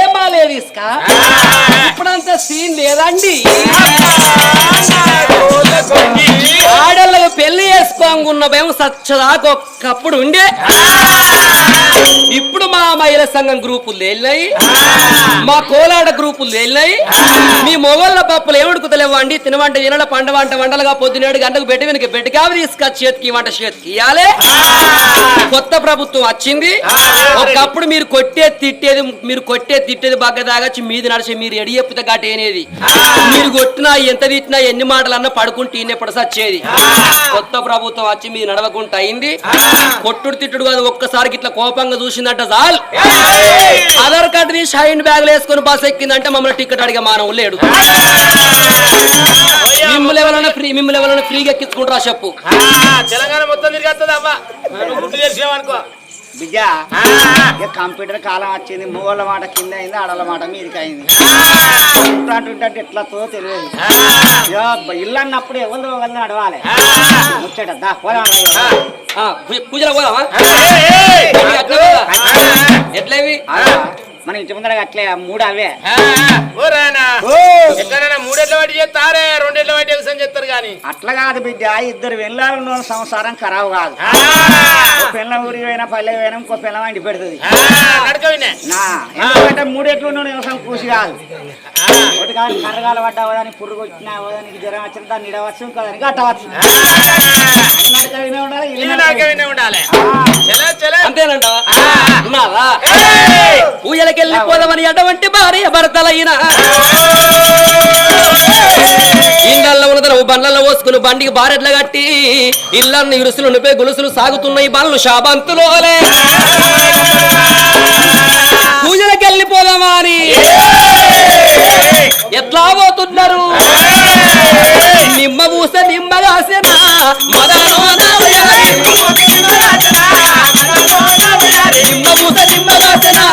ఏం బాలేదు ఇసుక ఇప్పుడంత సీన్ లేదండి. ఆడళ్ళకు పెళ్ళి చేసుకోంగున్న భయం సచ్చదాకా ఒక్కప్పుడు ఉండే. ఇప్పుడు మా మహిళా సంఘం గ్రూపులు తేలినాయి మా కోలాడ గ్రూపులు తేలినాయి మీ మొగోళ్ళ పప్పులు ఏమడుకుతలేవు అండి? తినవంట తినడ పంట వంట వంటలుగా పొద్దునేడు గంటకు పెట్టి వెనక పెట్టికావి తీసుకొచ్చి చేతికి వంట చేతికి ఇయ్యాలి. కొత్త ప్రభుత్వం వచ్చింది. ఒకప్పుడు మీరు కొట్టే తిట్టేది మీరు కొట్టే తిట్టేది బాగా తాగొచ్చి మీది నడిచి మీరు ఎడి చెప్తే గటేనేది మీరు కొట్టినా ఎంత తిట్టినా ఎన్ని మాటలు అన్నా పడుకుంటే ఈయనప్పుడు సచ్చేది కొత్త ప్రభుత్వం వచ్చి మీరు నడవకుండా అయింది. కొట్టుడు తిట్టుడు కాదు ఒక్కసారికి ఇట్లా కోపంగా చూసిందంట చాలు. ఆధార్ కార్డు తీసి షైన్ బ్యాగ్ వేసుకుని బస్ ఎక్కిందంటే మమ్మల్ని టికెట్ అడిగే మానవు లేడు. మిమ్మల్ని ఎవరైనా ఫ్రీ మిమ్మల్ని ఎవరైనా ఫ్రీగా ఎక్కించుకుంటారా చెప్పు? తెలంగాణ మొత్తం తిరిగేస్తుంది బిడ్డ. కంప్యూటర్ కాలం వచ్చింది మూగోళ్ళ మాట కింద అయింది ఆడోళ్ళ మాట మీదకి అయింది. అంటుంటే ఎట్లా తో తెలియదు. ఇల్లు అన్నప్పుడు ఎవరు ఎవరిని నడవాలి? ముచ్చట దా పూజలో పోదామా? ఎట్లా ఎట్లేవి ఆ, మన ఇంటి ముందర అట్లే మూడు అవే. ఓ రానా. ఎక్కడైనా మూడేళ్ళ వాటి చేస్తారే రెండేళ్ళ వాటి ఎగసం చేస్తారు కానీ. అట్లా కాదు బిడ్డ ఇద్దరు వెళ్ళాలన్న సంసారం ఖరాబు కాదు. పిల్ల ఊరికి పోయినా పల్లె పోయినా ఇంకో పిల్ల వండి పెడుతుంది. ఎందుకంటే మూడెట్లు వ్యవసాయం కూసి కాదు. ఒకటి కాదు కర్రగాలు పడ్డా అని పురుగు వచ్చినా ఓదానికి జ్వరం వచ్చిన దాన్ని ఇడవచ్చు నడక వినే ఉండాలి ఉండాలి. అంతేనంటావా? ఉన్నావా పూజలకెళ్ళి అటువంటి భార్య భర్తలైన. ఇళ్ళల్లో ఉన్నదన బండ్లలో పోసుకుని బండికి బారెట్ల కట్టి ఇళ్ళన్ని ఇరుసులు నిపే గులుసులు సాగుతున్నాయి బండ్లు శాబంతులోలే పూజలకు వెళ్ళిపోదామా అని. ఎట్లా పోతున్నారు? నిమ్మ పూస నిమ్మ కాసేనా నిమ్మ పూస నిమ్మ కాసేనా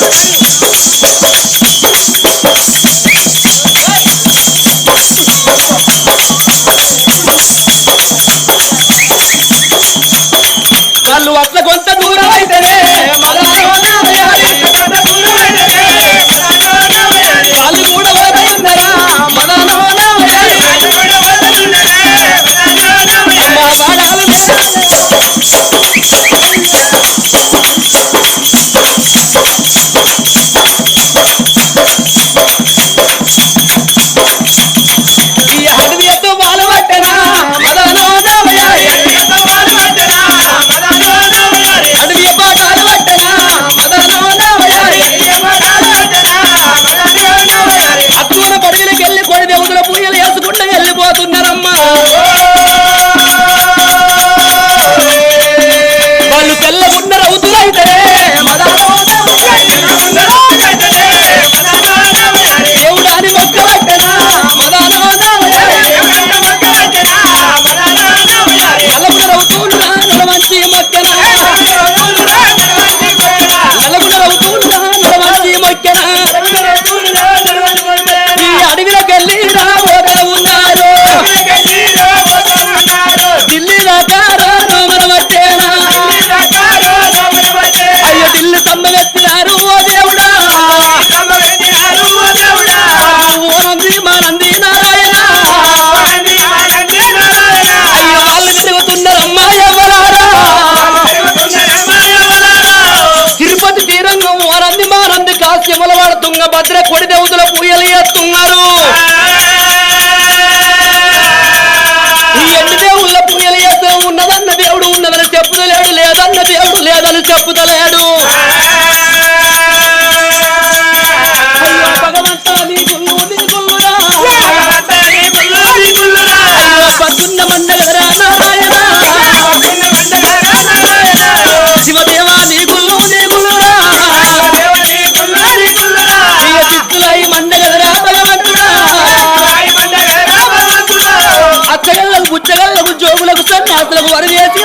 వాళ్ళు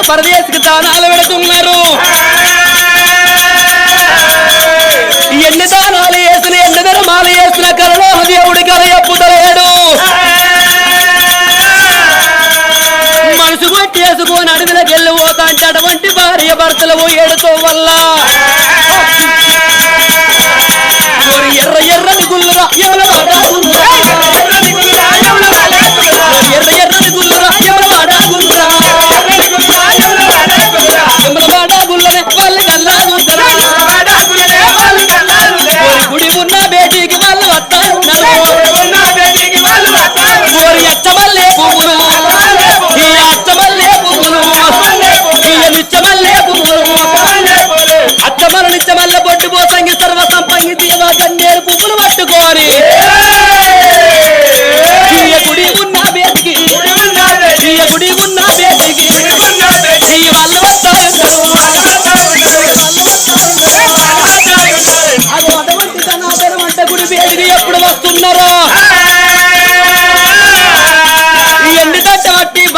పరదేశికి దానాలు పెడుతున్నారు. ఎన్ని దానాలు వేసిన ఎన్ని ధర్మాలు వేసిన కరలో దేవుడి కథ ఎప్పుతలేడు మనసు కొట్టేసుకొని అడవిలోకి వెళ్ళి పోతా అంటే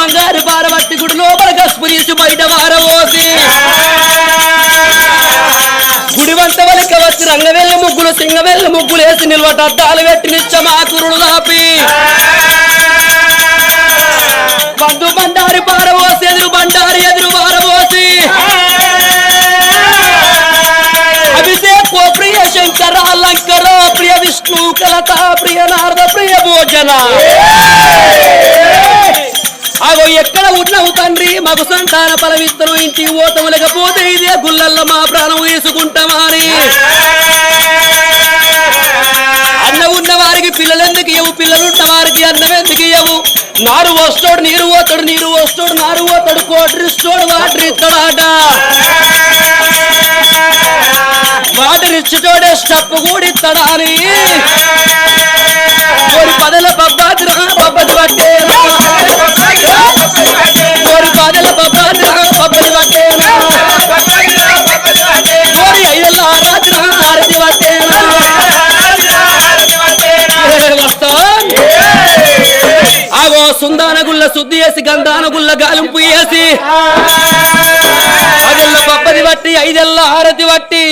బంగారు బారబట్టి గుడి లోపల కసుపురీసి బయట వారవోసి గుడి వంట వలిక వచ్చి రంగవెల్లి ముగ్గులు సింగవెల్లి ముగ్గులు వేసి నిల్వట అద్దాలు పెట్టి నిచ్చమాకురులు దాపి. బంధు బండారి పారబోసి ఎదురు బండారి ఎదురు పారబోసి అభిషేక్ ప్రియ శంకర అలంకర ప్రియ విష్ణు కలత ప్రియ నారద ప్రియ భోజన. అగో ఎక్కడ ఉన్నావు తండ్రి? మాకు సంతాన ఫలవిత్తను ఇంటికి ఓటము లేకపోతే ఇదే గుల్లల్లో మా ప్రాణం వేసుకుంటామని. అన్న ఉన్న వారికి పిల్లలు ఎందుకు ఇవ్వు పిల్లలు ఉన్న వారికి అన్నం ఎందుకు ఇవ్వవు నారు వస్తాడు నీరు పోతాడు నీరు వస్తాడు నారు పోతాడు కోటరి ఇస్తాడు వాటర్ ఇస్తాడాట వాటర్ ఇచ్చుతోడే స్టప్ కూడా ఇస్తాడా అని. కోడి పదల పబ్బాదిరా పబ్బది ఆగో సుందాన గుల్ల శుద్ధి చేసి గంధాన గుల్ల గాలింపు వేసి అదెల్ల పబ్బది బట్టి ఐదెల్ల ఆరతి బట్టి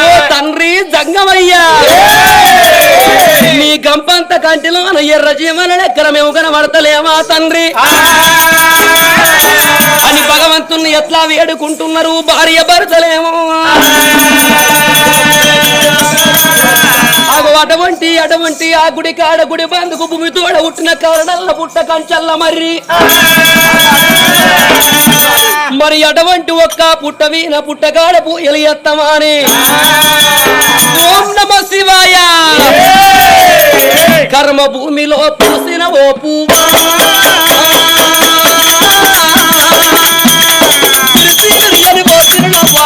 ఓ తండ్రి జంగమయ్యా. నీ గంపంత కంటిలో ఎర్ర జీవన ఎక్కడ మేము కనబడతలేమా తండ్రి? అని భగవంతుని ఎట్లా వేడుకుంటున్నారు? భార్య భర్తలేమో. అటువంటి అటువంటి ఆ గుడి కాడ గుడి బందుకు భూమి తోడ పుట్టిన కారణల్ల పుట్ట కంచల్ల మరి మరి అటువంటి ఒక్క పుట్ట వీణ పుట్టగాడ పూయలు ఎత్తమాని ఓం నమ శివాయ. కర్మ భూమిలో పూసిన ఓ పువ్వా.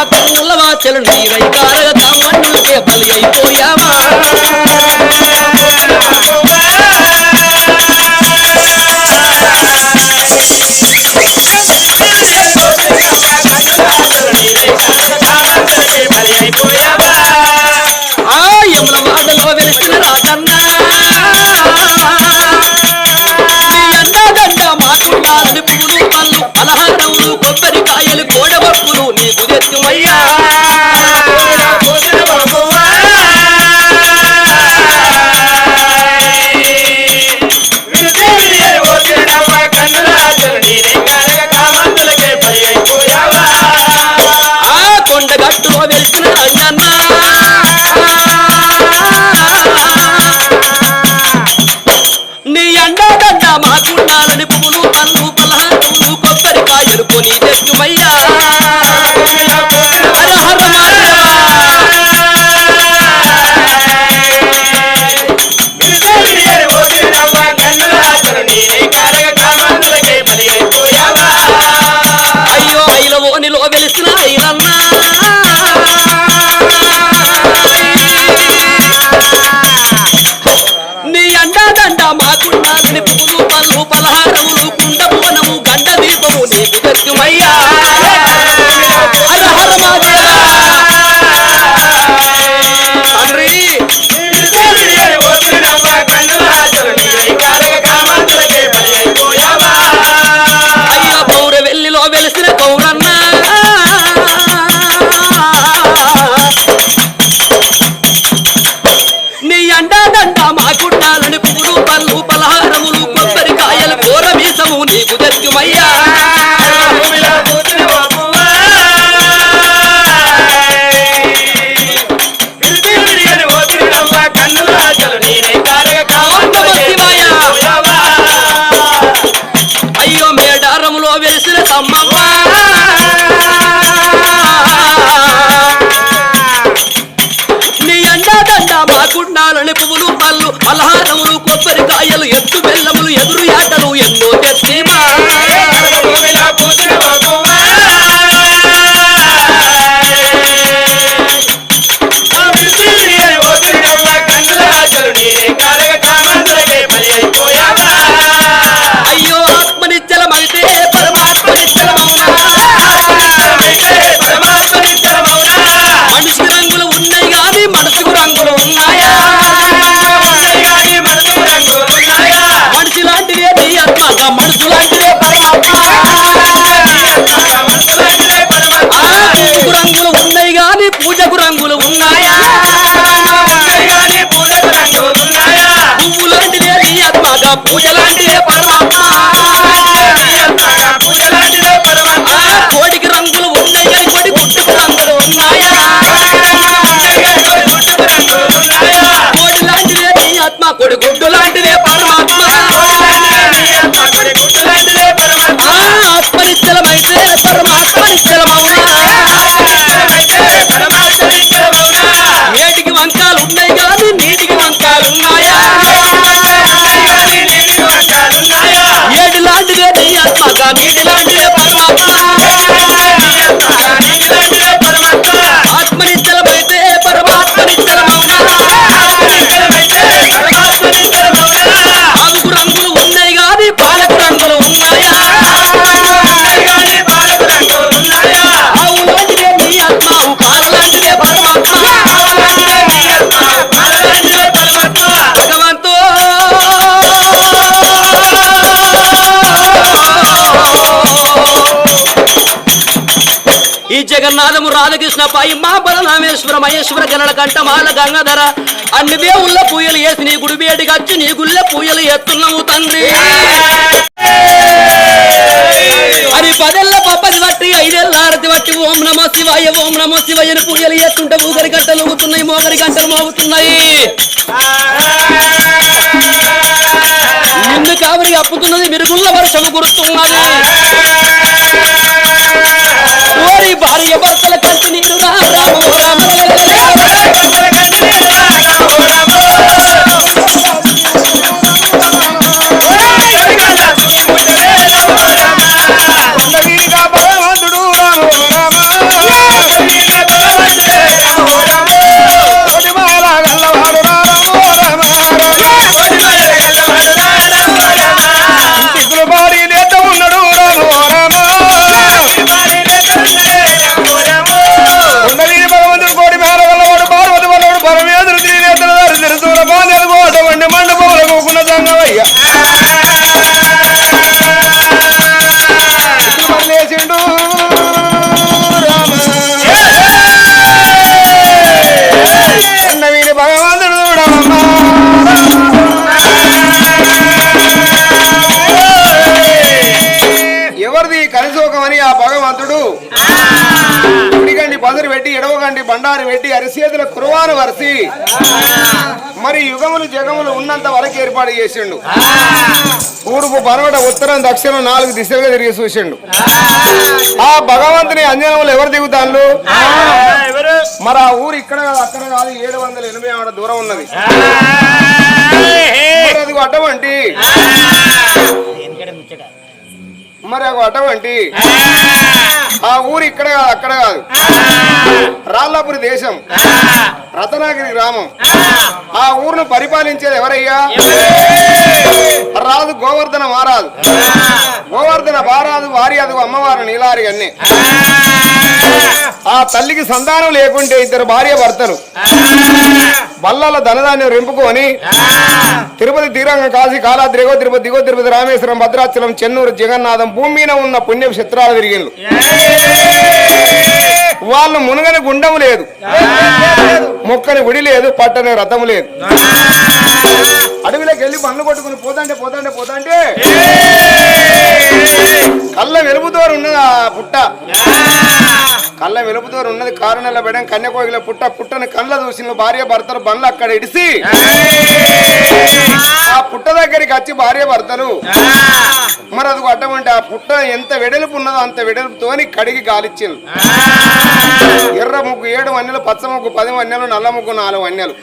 చిరునవ్వా కన్నుల వాచెలు నీవై కారగ తామన్నులకే బలి అయిపోయావా? ఆ పళ్ళు పలహారములు 喂呀。పాదము రాధకృష్ణ పాయి మా రామేశ్వర మహేశ్వర గణల కంట మాల గంగధర. అన్ని దేవుళ్ళ పూయలు వేసి నీ గుడి వేడికి వచ్చి నీ గుళ్ళ పూయలు ఎత్తున్నావు తండ్రి. అది పదేళ్ళ పప్పది బట్టి ఐదేళ్ళ ఆరతి బట్టి ఓం నమ శివాయ ఓం నమ శివయ్యని పూయలు ఎత్తుంటే ఊగరి గంటలు ఊగుతున్నాయి మోగరి గంటలు మోగుతున్నాయి. నిన్ను కావరికి అప్పుతున్నది మిరుగుళ్ళ వర్షము కురుస్తున్నది. llevarse ఏర్పాటు చేసిండు. తూర్పు పనవట ఉత్తరం దక్షిణం నాలుగు దిశలుగా తిరిగి చూసిండు. ఆ. భగవంతుని అంజనంలో ఎవరు దిగుతాను మరి ఆ ఊరు ఇక్కడ కాదు అక్కడ కాదు ఏడు వందల ఎనభై ఆవిడ దూరం ఉన్నది. అది అటువంటి మరి అటువంటి ఆ. ఊరు ఇక్కడ కాదు అక్కడ కాదు. రాళ్ళపురి దేశం. రతనాగిరి గ్రామం. ఆ. ఊరును పరిపాలించేది ఎవరయ్యా? రాజు గోవర్ధన మారాదు గోవర్ధన బారాదు వారి అది అమ్మవారు నీలారి అన్ని. ఆ తల్లికి సంతానం లేకుంటే ఇద్దరు భార్య భర్తలు. బల్లాల ధనధాన్యం రెంపుకొని తిరుపతి తీరంగ కాశీ కాలాద్రి ఎగో తిరుపతి దిగో తిరుపతి రామేశ్వరం భద్రాచలం చెన్నూరు జగన్నాథం భూమి మీద ఉన్న పుణ్య చిత్రాలు తిరిగిండ్రు వాళ్ళు మునగని గుండం లేదు. మొక్కని గుడి లేదు పట్టని రథం లేదు. అడవిలోకి వెళ్ళి పనులు కొట్టుకుని పోతాంటే పోతాంటే పోతాంటే కళ్ళ వెలుపుతో ఉన్నది ఆ పుట్ట. కళ్ళ వెలుపుతో ఉన్నది కారు నెల పెట్టడం కన్యకోగిల పుట్ట. పుట్టని కళ్ళ చూసిన భార్య భర్తలు బండ్లు అక్కడ ఇడిసి. ఆ పుట్ట దగ్గరికి వచ్చి భార్య భర్తలు. మరి అది అటువంటి ఆ పుట్ట ఎంత వెడల్పు ఉన్నదో అంత వెడల్పుతోని కడిగి గాలిచ్చింది. ఎర్ర ముగ్గు ఏడు వన్నెలు పచ్చ ముగ్గు పది వన్నెలు నల్ల ముగ్గు నాలుగు వన్నెలు.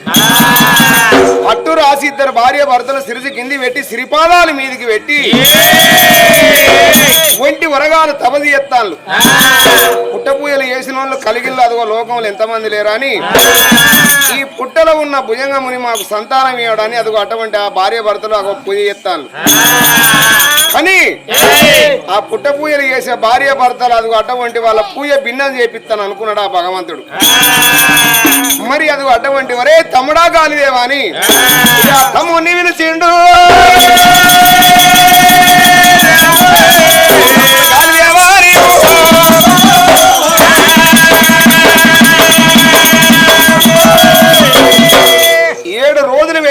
పట్టు రాసి ఇద్దరు భార్య భర్తలు సిరిసి కింది పెట్టి సిరిపాదాలు మీదికి పెట్టి ఒంటి వరగాలు తపది ఎత్తాళ్ళు. పుట్టపూయలు వేసిన వాళ్ళు కలిగిల్లు అదిగో లోకంలో ఎంతమంది లేరా అని ఈ పుట్టలో ఉన్న భుజంగముని మాకు సంతానం ఇవ్వడాన్ని అదిగో అటువంటి ఆ భార్య భర్తలు అగో పూజ ఎత్తాళ్ళు. కానీ ఆ పుట్ట పూజలు చేసే భార్య భర్తలు అదిగో అటువంటి వాళ్ళ పూజ భిన్నం చేపిస్తాను అనుకున్నాడు ఆ భగవంతుడు. మరి అది అటువంటి వరే తమ్ముడా గాలిదేవా అని. తమ్ముని పిలిచిండు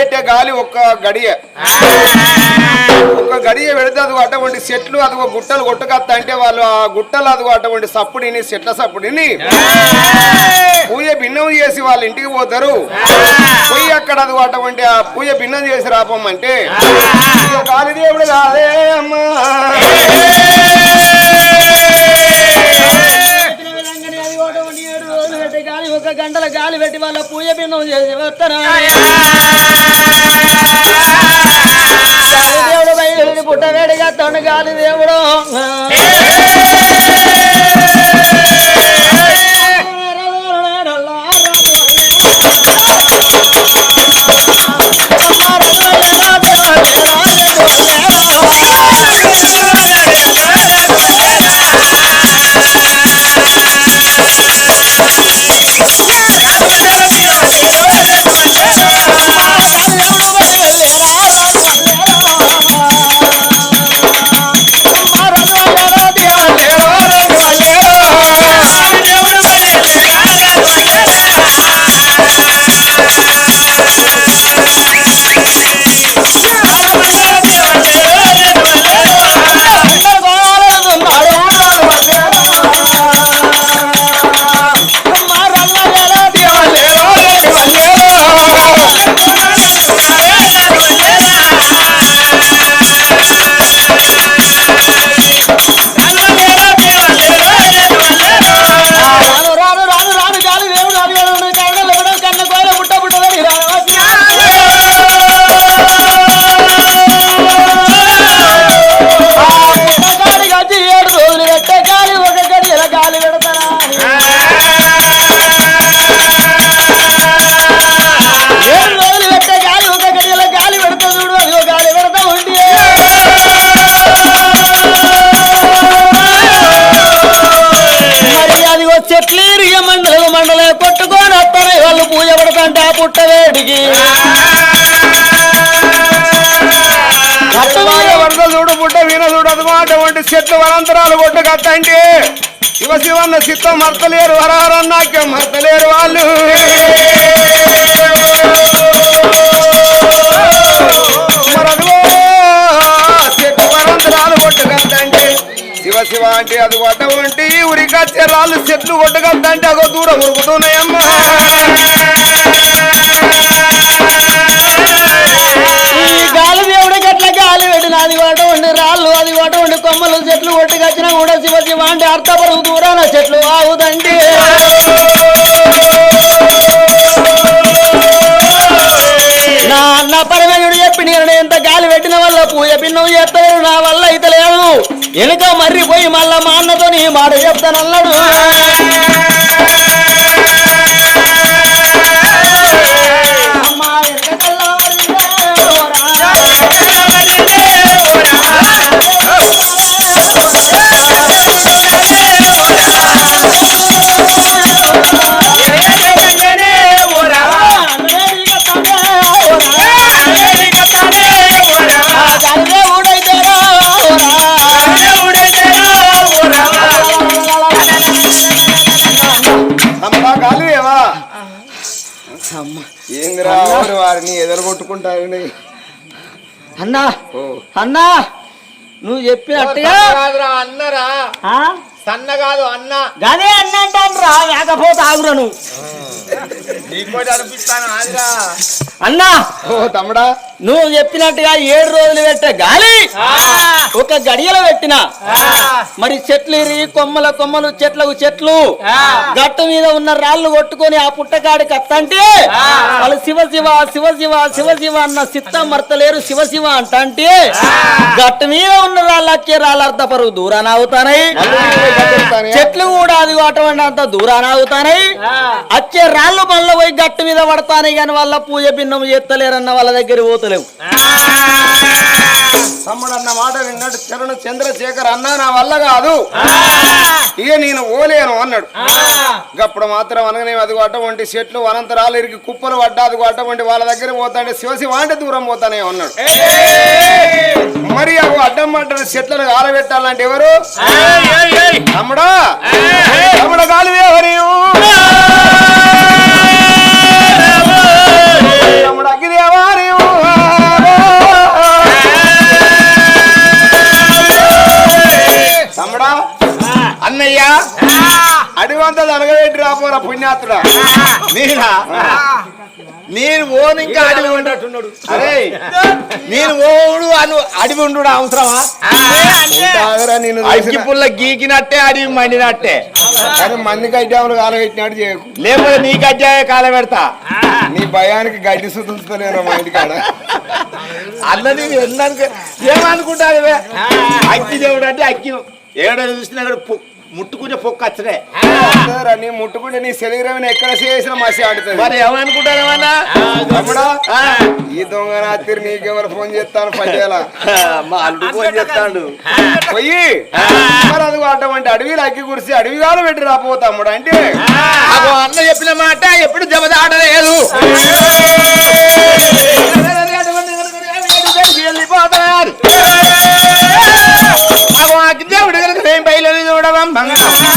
పెట్టే గాలి ఒక్క గడియ. ఒక్క గడియ పెడితే అది అటువంటి చెట్లు అదిగో గుట్టలు కొట్టుకత్త అంటే వాళ్ళు ఆ గుట్టలు అది అటువంటి సప్పుడిని చెట్ల సప్పుడిని పూజ భిన్నం చేసి వాళ్ళ ఇంటికి పోతారు. పోయి అక్కడ అది అటువంటి ఆ పూజ భిన్నం చేసి రాపమ్మంటే ఇక గాలిదేవుడు కాదే అమ్మా. ఒక గంటల గాలి పెట్టి వాళ్ళ పూజ పిండం చేసి వస్తాను దేవుడు బయలు పుట్టవేడిగా తొండ గాలి దేవుడు. పడతాంటే వరద పుట్ట వేడికి చూడు పుట్ట వీణ చూడు అది అటువంటి చెట్లు వరంతరాలు కొట్టు కట్టండి. శివ శివన్న చిత్తం మర్తలేరు వరహరన్నాక్యం మర్తలేరు వాళ్ళు. చెట్టు వరంతరాలు అంటే శివ శివ అంటే అంటే అది అటువంటి ఉరికొచ్చే రాళ్ళు చెట్లు కొట్టగద్దంటే అగో దూరం ఉరుకుతున్నాయమ్మా. కొమ్మలు చెట్లు ఒట్టుకొచ్చినా కూడా శివ శివ అంటే అర్థపరుగు దూరాన చెట్లు ఆవుదండి నా అన్న పరమేయుడు చెప్పి నేను ఎంత గాలి పెట్టిన వల్ల పూజ పిన్నం చేస్తలేరు నా వల్ల అయితే వెనుక మర్రిపోయి మళ్ళా మా అన్నతో నీ మాట చెప్తానన్నాడు. కొట్టుకుంటారని అన్నా అన్నా నువ్వు చెప్పినట్టుగా కాదురా అన్నరా. ఆ? సన్న కాదు అన్న. గదే అన్న అంటాను రా లేకపోతే ఆగురా నువ్వు. నీకోటి అనిపిస్తాను ఆదిరా అన్నా ఓ తమ్ముడా. నువ్వు చెప్పినట్టుగా ఏడు రోజులు పెట్టే గాలి. ఒక గడియలో పెట్టిన. మరి చెట్లు ఇరిగి కొమ్మల కొమ్మలు చెట్లకు చెట్లు. గట్టు మీద ఉన్న రాళ్ళు కొట్టుకొని ఆ పుట్టకాడికి అత్తంటే వాళ్ళు శివ శివ శివ శివ శివ శివ అన్న సిత్తం మర్తలేరు శివ శివ అంటంటే గట్టు మీద ఉన్న రాళ్ళు వచ్చే రాళ్ళు అర్థపరుగు దూరాన అవుతానయి చెట్లు కూడా అది అటువంటి అంత దూరాన అవుతానయి వచ్చే రాళ్ళు మళ్ళీ పోయి గట్టు మీద పడతానయి కానీ వాళ్ళ పూజ భిన్నం చేస్తలేరన్న వాళ్ళ దగ్గర పోతలేవు. తమ్ముడు అన్న మాట విన్నాడు చరణ్ చంద్రశేఖర్ అన్నా నా వల్ల కాదు. ఇక నేను ఓలేను అన్నాడు. గప్పుడు మాత్రం అనగానే అది అటువంటి చెట్లు అనంతరాలు ఇరికి కుప్పలు పడ్డా అది అటువంటి వాళ్ళ దగ్గర పోతాంటే శివశివ అంటే దూరం పోతానే అన్నాడు. మరి అవి అడ్డం పడ్డ చెట్లను ఆరబెట్టాలంటే ఎవరు? తమ్ముడా? తమ్ముడ గాలి ఎవరు అడివంతా అనగబెట్టి రాపోరా పుణ్యాత్తుడా? నేనా నేను ఓన్ ఇంకా అడివి ఉండట్టున్నాడు అరే నేను ఓడు అను అడివి ఉండు అవసరమా? చూసిన. పుల్ల గీకినట్టే అడివి మండినట్టే. కానీ మందికి అడ్డాములు కాలబెట్టినాడు చేయకు. లేకపోతే నీకు అధ్యాయ కాల పెడతా. నీ భయానికి గడ్డి సుతుంచుతానేరా మా ఇంటికాడ. అన్నది ఎన్నానికి ఏమనుకుంటారు అగ్గి దేవుడు అంటే అగ్గి. ఏడ చూసినా కూడా ముట్టుకునే పొక్క వచ్చడే అంతేరా, నీ ముట్టుకుంటే నీ శరీరం ఎక్కడ చేసిన మసి ఆడుతుంది మరి ఏమనుకుంటారు ఏమన్నా తమ్ముడా ఆ, ఈ దొంగ రాత్రి నీకెవరు ఫోన్ చేస్తాను పదేలా మా అల్లుడు ఫోన్ చేస్తాడు పోయి మరి అది అటువంటి అడవిలో అగ్గి కురిసి అడవి కాలు పెట్టి రాపో తమ్ముడు అంటే అన్న చెప్పిన మాట ఎప్పుడు జమదాటలేదు వెళ్ళిపోతారు Yeah.